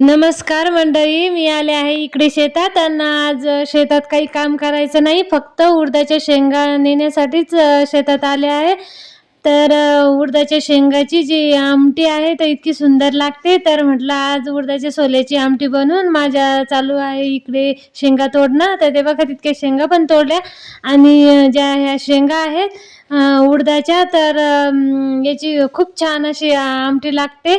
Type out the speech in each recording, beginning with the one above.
नमस्कार मंडळी मी आले आहे इकडे शेतात आणि आज शेतात काही काम करायचं नाही फक्त उडदाच्या शेंगा नेण्यासाठीच शेतात आले आहे. तर उडदाच्या शेंगाची जी आमटी आहे तर इतकी सुंदर लागते. तर म्हटलं आज उडदाच्या सोल्याची आमटी बनवून माझ्या चालू आहे इकडे शेंगा तोडणं. तर ते बघा तितक्या शेंगा पण तोडल्या. आणि ज्या ह्या शेंगा आहेत उडदाच्या तर याची खूप छान अशी आमटी लागते.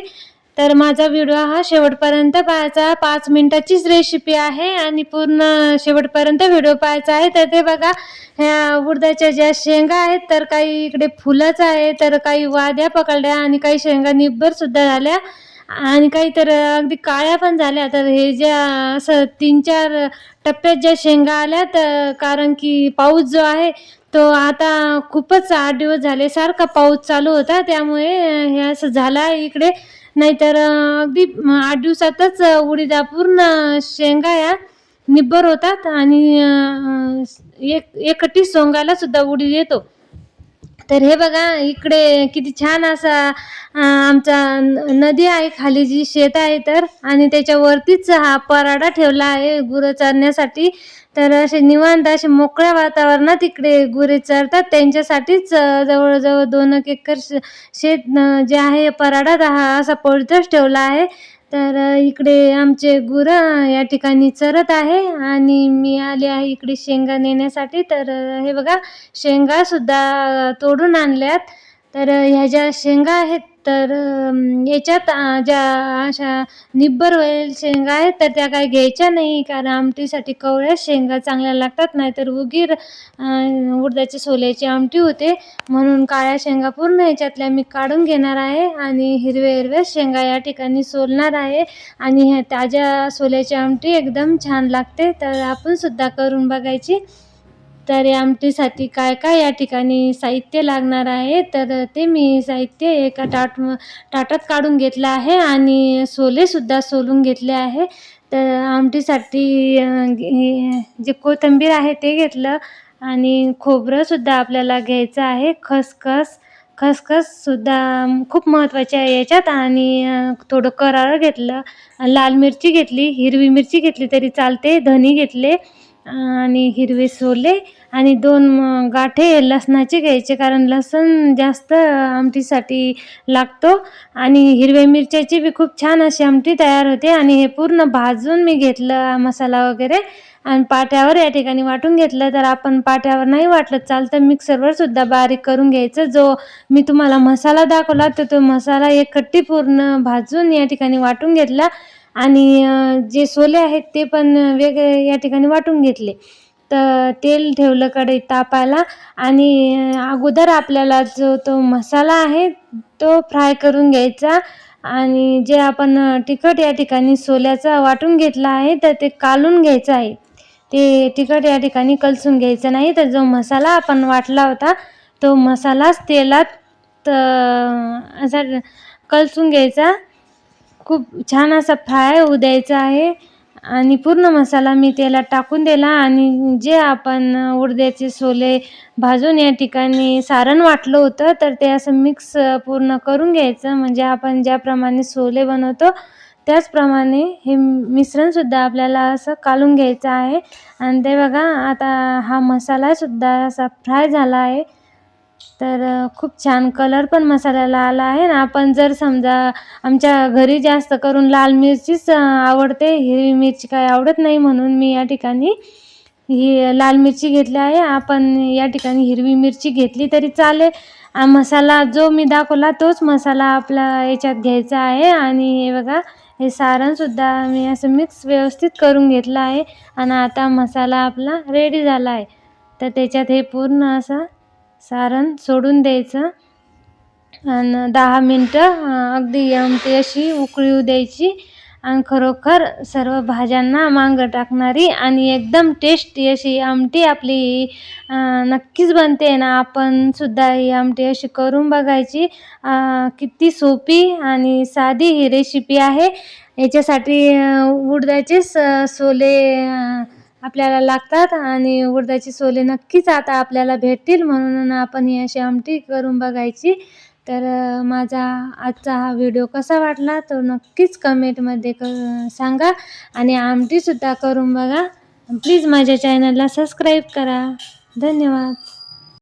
तर माझा व्हिडिओ हा शेवटपर्यंत पाहायचा. पाच मिनटाचीच रेसिपी आहे आणि पूर्ण शेवटपर्यंत व्हिडिओ पाहायचा आहे. तर ते बघा ह्या उडदाच्या ज्या शेंगा आहेत तर काही इकडे फुलंच आहे तर काही वाद्या पकडल्या आणि काही शेंगा निब्बरसुद्धा झाल्या. आणि काही तर अगदी काळ्या पण झाल्या. तर हे ज्या असं तीन चार टप्प्यात ज्या शेंगा आल्या तर कारण की पाऊस जो आहे तो आता खूपच आठ दिवस झाले सारखा पाऊस चालू होता. त्यामुळे हे असं झालं आहे इकडे. नाहीतर अगदी आठ दिवसातच उडीदा पूर्ण शेंगा या निब्बर होतात आणि एक एकटी सोंगायला सुद्धा उडीद येतो. तर हे बघा इकडे किती छान असा आमचा न- नदी आहे खाली जी शेत आहे तर आणि त्याच्यावरतीच हा पराडा ठेवला आहे गुरं चरण्यासाठी. तर असे निवांत असे मोकळ्या वातावरणात इकडे गुरे चरतात. त्यांच्यासाठीच जवळजवळ दोन एक एकर शेत जे आहे पराडा हा असा पवित्रच ठेवला आहे. तर इकडे आमचे गुरं या ठिकाणी चरत आहे आणि मी आले आहे इकडे शेंगा नेण्यासाठी. तर हे बघा शेंगा सुद्धा तोडून आणल्यात. तर ह्या ज्या शेंगा आहेत तर याच्यात ज्या अशा निब्बर होईल शेंगा आहेत तर त्या काही घ्यायच्या नाही कारण आमटीसाठी कवळ्या शेंगा चांगल्या लागतात नाहीतर उगीर उडदाच्या सोल्याची आमटी होते. म्हणून काळ्या शेंगा पूर्ण याच्यातल्या मी काढून घेणार आहे आणि हिरव्या हिरव्या शेंगा या ठिकाणी सोलणार आहे. आणि ह्या ताज्या सोल्याची आमटी एकदम छान लागते तर आपण सुद्धा करून बघायची. तर या आमटीसाठी काय काय या ठिकाणी साहित्य लागणार आहे? तर ते मी साहित्य एका टाट ताटात काढून घेतलं आहे आणि सोलेसुद्धा सोलून घेतले आहे. तर आमटीसाठी जे कोथिंबीर आहे ते घेतलं आणि खोबरंसुद्धा आपल्याला घ्यायचं आहे. खसखस खसखससुद्धा खूप महत्त्वाचे आहे याच्यात आणि थोडं कराळ घेतलं लाल मिरची घेतली हिरवी मिरची घेतली तरी चालते धनी घेतले. आणि हिरवे सोले आणि दोन गाठे लसणाचे घ्यायचे कारण लसण जास्त आमटीसाठी लागतो. आणि हिरव्या मिरच्याची बी खूप छान अशी आमटी तयार होते. आणि हे पूर्ण भाजून मी घेतलं मसाला वगैरे. आणि पाट्यावर या ठिकाणी वाटून घेतलं. तर आपण पाट्यावर नाही वाटलं चालतं. मिक्सरवर सुद्धा बारीक करून घ्यायचं. जो मी तुम्हाला मसाला दाखवला तर तो मसाला एकखट्टी पूर्ण भाजून या ठिकाणी वाटून घेतला. आणि जे सोले आहेत ते पण वेगळे या ठिकाणी वाटून घेतले. तर तेल ठेवलं कढई तापायला आणि अगोदर आपल्याला जो तो मसाला आहे तो फ्राय करून घ्यायचा. आणि जे आपण तिखट या ठिकाणी सोल्याचा वाटून घेतला आहे तर ते कालून घ्यायचं आहे. ते तिखट या ठिकाणी कलसून घ्यायचं नाही तर जो मसाला आपण वाटला होता तो मसालाच तेलात असा कलसून घ्यायचा. खूप छान असा फ्राय होऊ द्यायचा आहे. आणि पूर्ण मसाला मी त्याला टाकून दिला आणि जे आपण उडद्याचे सोले भाजून या ठिकाणी सारण वाटलं होतं तर ते असं मिक्स पूर्ण करून घ्यायचं. म्हणजे आपण ज्याप्रमाणे सोले बनवतो त्याचप्रमाणे हे मिश्रणसुद्धा आपल्याला असं कालून घ्यायचं आहे. आणि ते बघा आता हा मसालासुद्धा असा फ्राय झाला आहे. तर अ, खूप छान कलर पण मसाल्याला आला आहे ना. आपण जर समजा आमच्या घरी जास्त करून लाल मिरचीच अ, आवडते. हिरवी मिरची काय आवडत नाही म्हणून मी या ठिकाणी ही लाल मिरची घेतली आहे. आपण या ठिकाणी हिरवी मिरची घेतली तरी चालेल. आ, मसाला जो मी दाखवला तोच मसाला आपला याच्यात घ्यायचा आहे. आणि हे बघा हे सारणसुद्धा मी असं मिक्स व्यवस्थित करून घेतलं आहे. आणि आता मसाला आपला रेडी झाला आहे. तर त्याच्यात हे पूर्ण असं सारण सोडून द्यायचं. आणि दहा मिनटं अगदी आमटी अशी उकळी द्यायची. आणि खरोखर सर्व भाज्यांना मांग टाकणारी आणि एकदम टेस्टी अशी आमटी आपली नक्कीच बनते ना. आपण सुद्धा ही आमटी अशी करून बघायची. किती सोपी आणि साधी ही रेसिपी आहे. याच्यासाठी उडदाचे स सोले आपल्याला लागतात आणि उडदाची सोले नक्कीच आता आपल्याला भेटतील म्हणून आपण ही अशी आमटी करून बघायची. तर माझा आजचा हा व्हिडिओ कसा वाटला तो नक्कीच कमेंटमध्ये क सांगा आणि आमटीसुद्धा करून बघा. प्लीज माझ्या चॅनलला सबस्क्राईब करा. धन्यवाद.